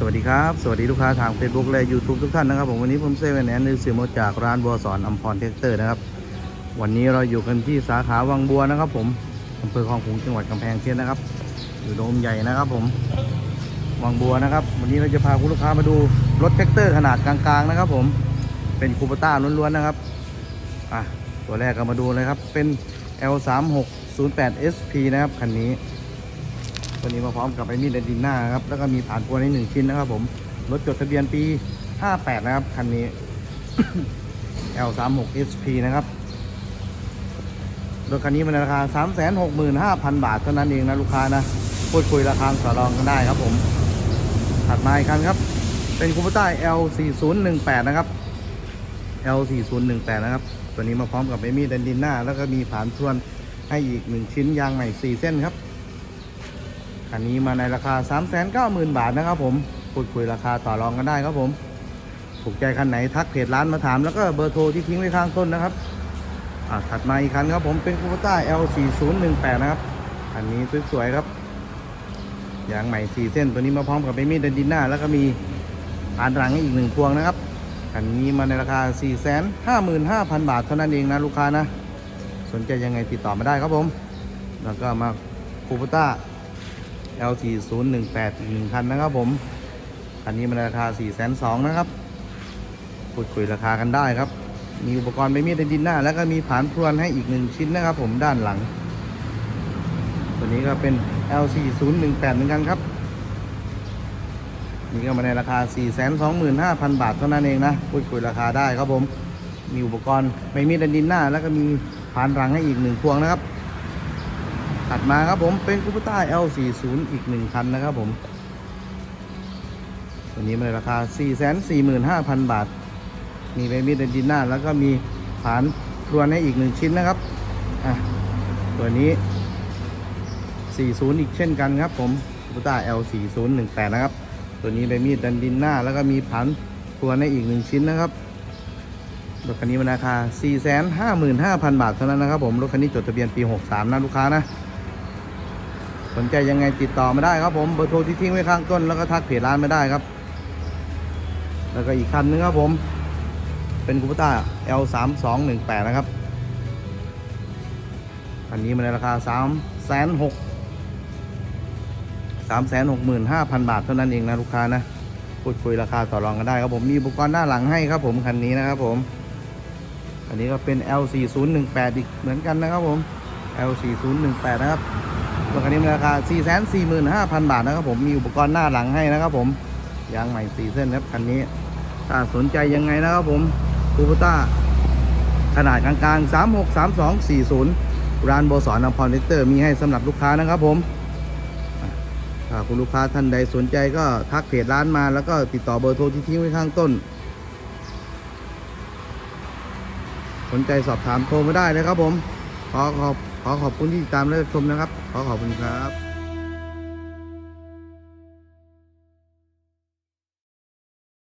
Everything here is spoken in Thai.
สวัสดีครับ สวัสดีลูกค้าทาง Facebook และ YouTube ทุกท่านนะครับผมวันนี้ผมเซเว่นแอนนิวสิโมจากร้านบัวสอนอัมพรเทคเตอร์นะครับ วันนี้เราอยู่กันที่สาขาวังบัวนะครับผมอำเภอคลองขุงจังหวัดกำแพงเพชรนะครับ อยู่โดมใหญ่นะครับผมวังบัวนะครับ วันนี้เราจะพาคุณลูกค้ามาดูรถแท็กเตอร์ขนาดกลางๆนะครับผมเป็นคูปต้าล้วนๆนะครับอะตัวแรกก็มาดูเลยครับเป็น L3608 SP นะครับคันนี้ ตัวนี้มาพร้อมกับไอ้มีดและดินหน้าครับแล้วก็มีผ่านพวนให้หนึ่งชิ้นนะครับผมรถจดทะเบียนปี 58 นะครับ คันนี้ L36 SP นะครับรถคันนี้มันราคา 365,000 บาทเท่านั้นเองนะลูกค้านะพูดคุยราคาต่อรองกันได้ครับผมถัดมาอีกคันครับ เป็นคูปต้า L4018 นะครับ L4018 นะครับ ตัวนี้มาพร้อมกับไอ้มีดและดินหน้า แล้วก็มีผ่านทวนให้อีกหนึ่งชิ้นยางใหม่4เส้นครับ คันนี้มาในราคา 390,000 บาทนะครับผมพูดคุยราคาต่อรองกันได้ครับผมถูกใจคันไหนทักเพจร้านมาถามแล้วก็เบอร์โทรที่ทิ้งไว้ข้างต้นนะครับอ่าถัดมาอีกคันครับผมเป็นคูปต้า L4018 นะครับคันนี้สวยๆครับยางใหม่4เส้นตัวนี้มาพร้อมกับเบมี่เดนดินหน้าแล้วก็มีผ่านหลังอีกหนึ่งพวงนะครับคันนี้มาในราคา 455,000 บาทเท่านั้นเองนะลูกค้านะ สนใจยังไงติดต่อมาได้ครับผม แล้วก็มาคูปต้า L4018 อีกหนึ่งคันนะครับผม คันนี้มันราคา402,000นะครับพูดคุยราคากันได้ครับ มีอุปกรณ์ใบมีดในดินหน้า แล้วก็มีผานพรวนให้อีกหนึ่งชิ้นนะครับผมด้านหลัง ตัวนี้ก็เป็น L4018 เหมือนกันครับนี่ก็มาในราคา 425,000 บาทเท่านั้นเองนะ พูดคุยราคาได้ครับผม มีอุปกรณ์ใบมีดในดินหน้า แล้วก็มีผานหลังให้อีกหนึ่งพวงนะครับ ถัดมาครับผมเป็นคูปต้า L40 อีกหนึ่งคันนะครับผม ตัวนี้มันราคา 445,000 บาท มีใบมีดดินหน้า แล้วก็มีฐานรวให้อีกหนึ่งชิ้นนะครับ อะ ตัวนี้ 40 อีกเช่นกันครับผมคูปต้า L4018 นะครับ ตัวนี้ใบมีดดันดินหน้า แล้วก็มีผานรวให้อีกหนึ่งชิ้นนะครับรถคันนี้มันราคา 455,000 บาทเท่านั้นนะครับผม รถคันนี้จดทะเบียนปี 63 นะลูกค้านะ สนใจยังไงติดต่อมาได้ครับผมเบอร์โทรที่ทิ้งไว้ข้างต้นแล้วก็ทักเพจร้านมาได้ครับ แล้วก็อีกคันนึงครับผม เป็นคูปต้า L3218 นะครับอันนี้มันในราคา3 6 365,000 บาทเท่านั้นเองนะลูกค้านะพูดคุยราคาต่อรองกันได้ครับผมมีอุปกรณ์ด้าหลังให้ครับผมคันนี้นะครับผมอันนี้ก็เป็น L4018 อีกเหมือนกันนะครับผม L4018 นะครับ รถคันนี้มีราคา 445,000 บาทนะครับผมมีอุปกรณ์หน้าหลังให้นะครับผมยางใหม่4เส้นครับคันนี้ถ้าสนใจยังไงนะครับผมคูปต้าขนาดกลางๆ 363240 ร้านโบสอนอพรเลกเตอร์มีให้สำหรับลูกค้านะครับผมถ้าคุณลูกค้าท่านใดสนใจก็ทักเพจร้านมาแล้วก็ติดต่อเบอร์โทรที่ทิ้งไว้ข้างต้น สนใจสอบถามโทรมาได้เลยครับผม ขอขอบ ขอขอบคุณที่ติดตามและชมนะครับ ขอขอบคุณครับ